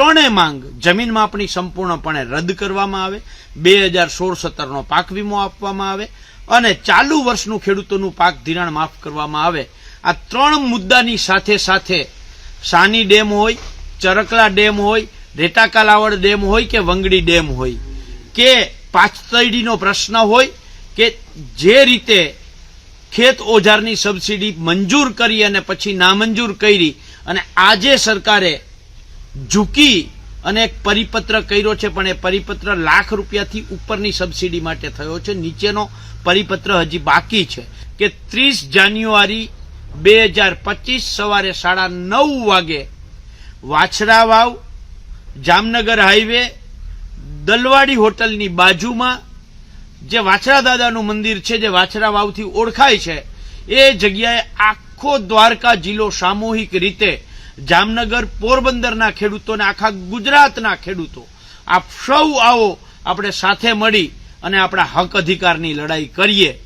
ત્રણેય માંગ જમીન માપણી સંપૂર્ણપણે રદ કરવામાં આવે. બે હજાર સોળ સત્તરનો પાક વીમો આપવામાં આવે અને ચાલુ વર્ષનું ખેડૂતોનું પાક ધિરાણ માફ કરવામાં આવે. આ ત્રણ મુદ્દાની સાથે સાથે સાની ડેમ હોય, ચરકલા ડેમ હોય રેટાકાલાવડ ડેમ હોય કે વંગડી ડેમ હોય. કે પાછતડીનો પ્રશ્ન હોય કે જે રીતે ખેત ઓજારની સબસિડી મંજૂર કરી અને પછી નામંજૂર કરી અને આજે સરકારે ઝૂકી અને એક પરિપત્ર કર્યો છે, પણ એ પરિપત્ર લાખ રૂપિયાથી ઉપરની સબસિડી માટે થયો છે. નીચેનો પરિપત્ર હજી બાકી છે કે ત્રીસ જાન્યુઆરી બે હજાર પચીસ સવારે સાડા નવ વાગે વાછરા વાવ, જામનગર હાઈવે, દલવાડી હોટલની બાજુમાં જે વાછરા દાદાનું મંદિર છે, જે વાછરા વાવથી ઓળખાય છે, એ જગ્યાએ આખો દ્વારકા જિલ્લો સામૂહિક રીતે જામનગર પોરબંદરના ખેડૂતોને આખા ગુજરાતના ખેડૂતો, આપ સૌ આવો, આપણે સાથે મળી અને આપણા હક અધિકારની લડાઈ કરીએ.